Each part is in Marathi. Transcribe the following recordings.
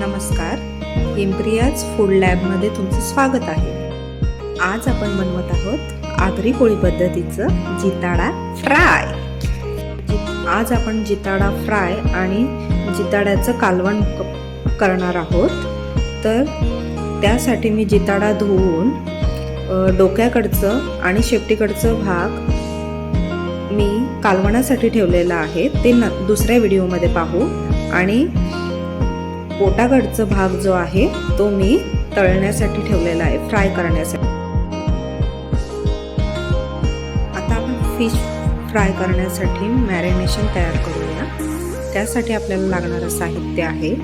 नमस्कार. एम्प्रियाज फूड लॅबमध्ये तुमचं स्वागत आहे. आज आपण बनवत आहोत आगरी पोळी पद्धतीचं जिताडा फ्राय. आज आपण जिताडा फ्राय आणि जिताड्याचं कालवण करणार आहोत. तर त्यासाठी मी जिताडा धुवून डोक्याकडचं आणि शेपटीकडचं भाग मी कालवणासाठी ठेवलेला आहे. ते न दुसऱ्या व्हिडिओमध्ये पाहू. आणि पोटाकडचा भाग जो आहे तो मी तळण्यासाठी ठेवलेला आहे फ्राय करण्यासाठी. आता आपण फिश फ्राय करण्यासाठी मॅरिनेशन तयार करूया. त्यासाठी आपल्याला लागणारं साहित्य आहे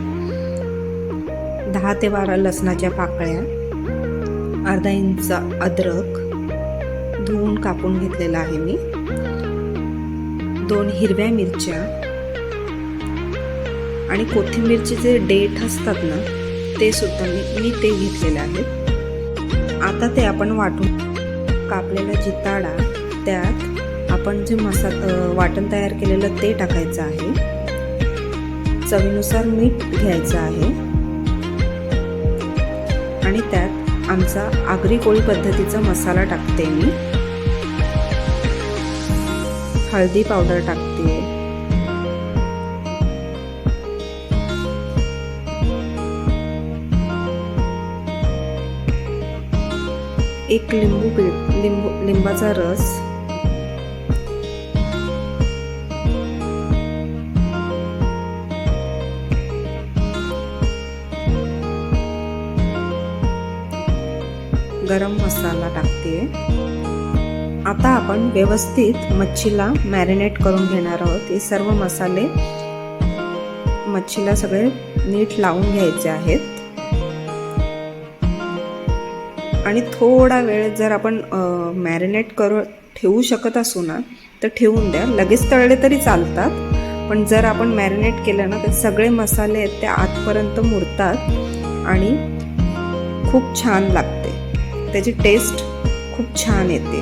दहा ते बारा लसणाच्या पाकळ्या अर्धा इंच अद्रक धुवून कापून घेतलेला आहे मी दोन हिरव्या मिरच्या आणि कोथिंबीरचे जे डेट असतात ना ते सुद्धा मी मी ते घेतलेले आहेत. आता ते आपण वाटून कापलेला जिताडा त्यात आपण जे मसा वाटण तयार केलेलं ते टाकायचं आहे. चवीनुसार मीठ घ्यायचं आहे. आणि त्यात आमचा आगरी कोळी पद्धतीचा मसाला टाकते मी. हळदी पावडर टाकते. एक लिंबू पिळ लिंबू लिंबाचा रस. गरम मसाला टाकते आता आपण व्यवस्थित मच्छीला मॅरिनेट करून घेणार आहोत. हे सर्व मसाले मच्छीला सगळे नीट लावून घ्यायचे आहेत. आणि थोडा वेळ जर आपण मॅरिनेट करू ठेवू शकत असू ना तर ठेवून द्या. लगेच तळले तरी चालतात. पण जर आपण मॅरिनेट केलं ना तर सगळे मसाले आहेत ते आतपर्यंत मुरतात आणि खूप छान लागते. त्याची टेस्ट खूप छान येते.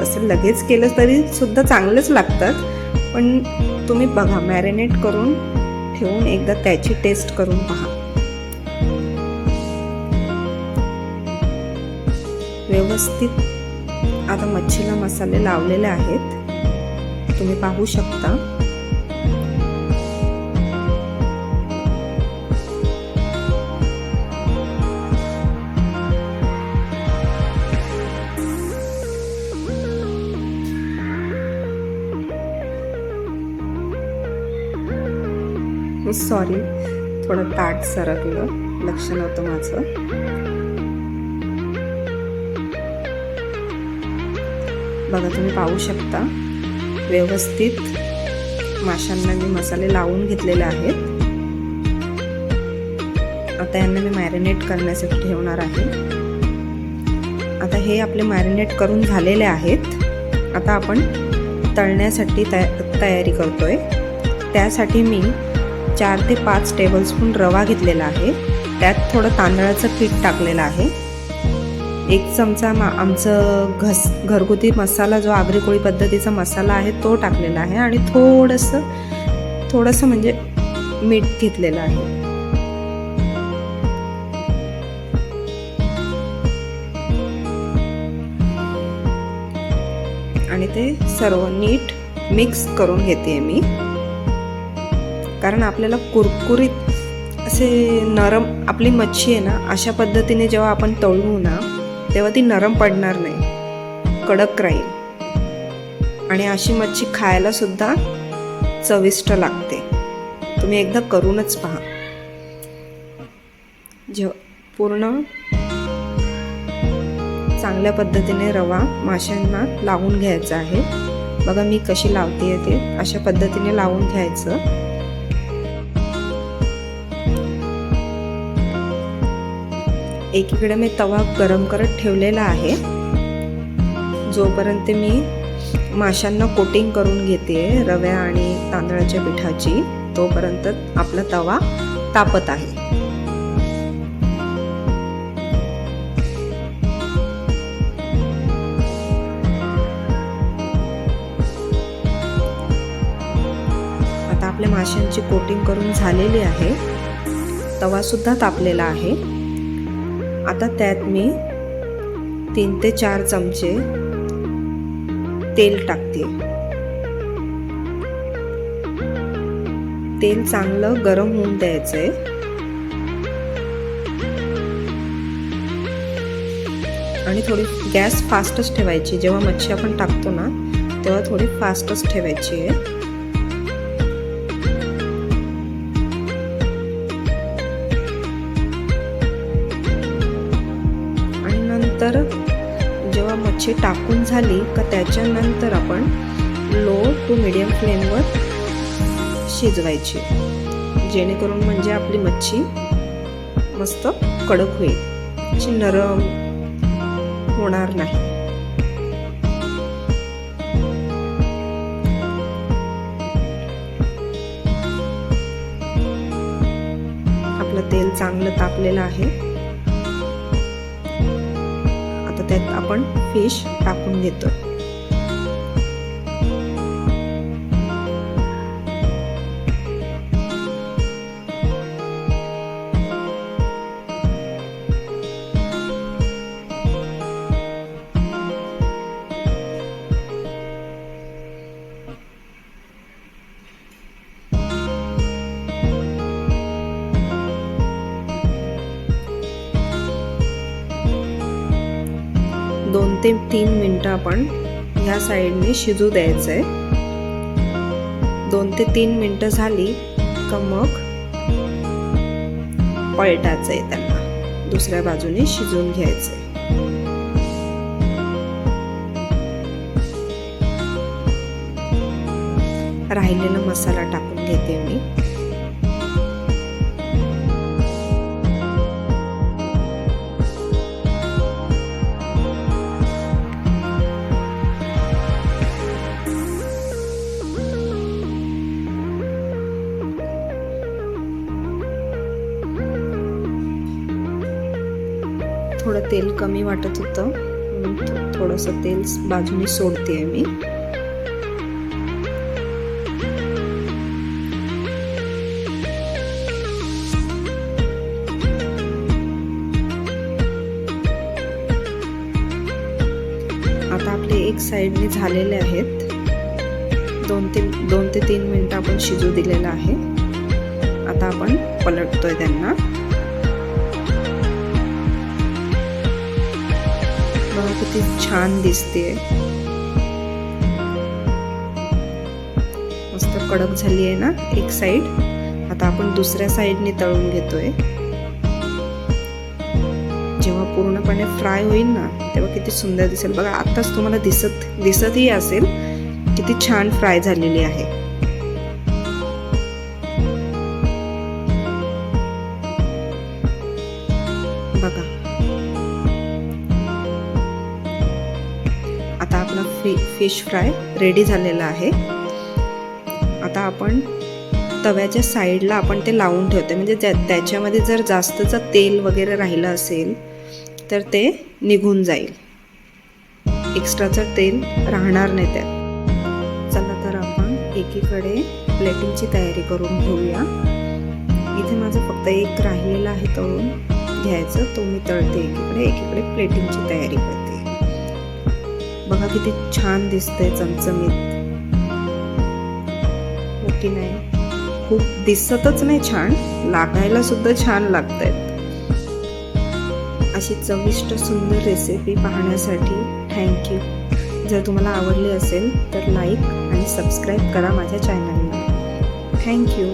तसं लगेच केलं तरी सुद्धा चांगलंच लागतात. पण तुम्ही बघा मॅरिनेट करून ठेवून एकदा त्याची टेस्ट करून पहा. व्यवस्थित आता मच्छीला मसाले लावलेले आहेत. तुम्ही पाहू शकता. Oh, सॉरी थोडं ताट सरकलं. लक्ष नव्हतं माझं. बघा तुम्ही पाहू शकता. व्यवस्थित माशांना मी मसाले लावून घेतलेले आहेत. आता यांना मी मॅरिनेट करण्यासाठी ठेवणार आहे. आता हे आपले मॅरिनेट करून झालेले आहेत. आता आपण तळण्यासाठी तया तयारी करतोय. त्यासाठी मी चार ते पाच टेबलस्पून रवा घेतलेला आहे. त्यात थोडं तांदळाचं पीठ टाकलेलं आहे. एक चमचा मा आमचं घस घरगुती मसाला जो आगरी कोळी पद्धतीचा मसाला आहे तो टाकलेला आहे आणि थोडंसं थोडंसं म्हणजे मीठ घेतलेलं आहे. आणि ते सर्व नीट मिक्स करून घेते मी. कारण आपल्याला कुरकुरीत असे नरम आपली मच्छी आहे ना अशा पद्धतीने जेव्हा आपण तळू ना तेव्हा ती नरम पडणार नाही. कडक राहील. आणि अशी मच्छी खायला सुद्धा चविष्ट लागते. तुम्ही एकदा करूनच पहा. जेव पूर्ण चांगल्या पद्धतीने रवा माशांना लावून घ्यायचा आहे. बघा मी कशी लावते ते. अशा पद्धतीने लावून घ्यायचं. एकीकडे मी तवा गरम करत ठेवलेला आहे. जोपर्यंत मी माशांना कोटिंग करून घेते रव्या आणि तांदळाच्या पिठाची तोपर्यंत आपला तवा तापत आहे. आपल्या माशांची कोटिंग करून झालेली आहे. तवासुद्धा तापलेला आहे. आता त्यात मी तीन ते चार चमचे तेल टाकते. तेल चांगलं गरम होऊन द्यायचंय. आणि थोडी गॅस फास्टच ठेवायची. जेव्हा मच्छी आपण टाकतो ना तेव्हा थोडी फास्टच ठेवायची आहे. किंवा मच्छी टाकून झाली का त्याच्यानंतर आपण लो टू मिडियम फ्लेमवर शिजवायची. जेणेकरून म्हणजे आपली मच्छी मस्त कडक होईल. जी नरम होणार नाही. आपलं तेल चांगलं तापलेलं आहे. त्यात आपण फिश टाकून घेतोय ते तीन मिनटं आपण ह्या साईडने शिजू द्यायचं आहे दोन ते तीन मिनटं झाली का मग पलटायचं आहे त्यांना. दुसऱ्या बाजूने शिजून घ्यायचं आहे राहिलेला मसाला टाकून घेते मी. थोडं तेल कमी वाटत होतं. थोडंसं तेल बाजूने सोडते मी. आता आपले एक साईडने झालेले आहेत. दोन ते दोन ते तीन मिनटं आपण शिजू दिलेलं आहे. आता आपण पलटतोय त्यांना. बघा किती छान दिसते मस्त कडक झाली आहे ना एक साईड आता आपण दुसऱ्या साईडने तळून घेतोय. जेव्हा पूर्णपणे फ्राय होईल ना तेव्हा किती सुंदर दिसेल. बघा आताच तुम्हाला दिसत दिसतही असेल किती छान फ्राय झालेली आहे. फिश फ्राय रेडी झालेला आहे. आता आपण तव्याच्या साईडला आपण ते लावून ठेवतो. म्हणजे त्या त्याच्यामध्ये जर जास्तचं तेल वगैरे राहिलं असेल तर ते निघून जाईल. एक्स्ट्राचं तेल राहणार नाही त्यात. चला तर आपण एकीकडे प्लेटिंगची तयारी करून घेऊया. इथे माझं फक्त एक राहिलेला आहे तळून. घ्यायचं तो मी तळते एकीकडे. एकीकडे प्लेटिंगची तयारी करते. बघा किती छान दिसतंय चमचमीत. हो की नाही. खूप दिसतच नाही छान. लागायला सुद्धा छान लागतायत अशी चविष्ट सुंदर रेसिपी पाहण्यासाठी थँक्यू जर तुम्हाला आवडली असेल तर लाईक आणि सबस्क्राईब करा माझ्या चॅनलला थँक्यू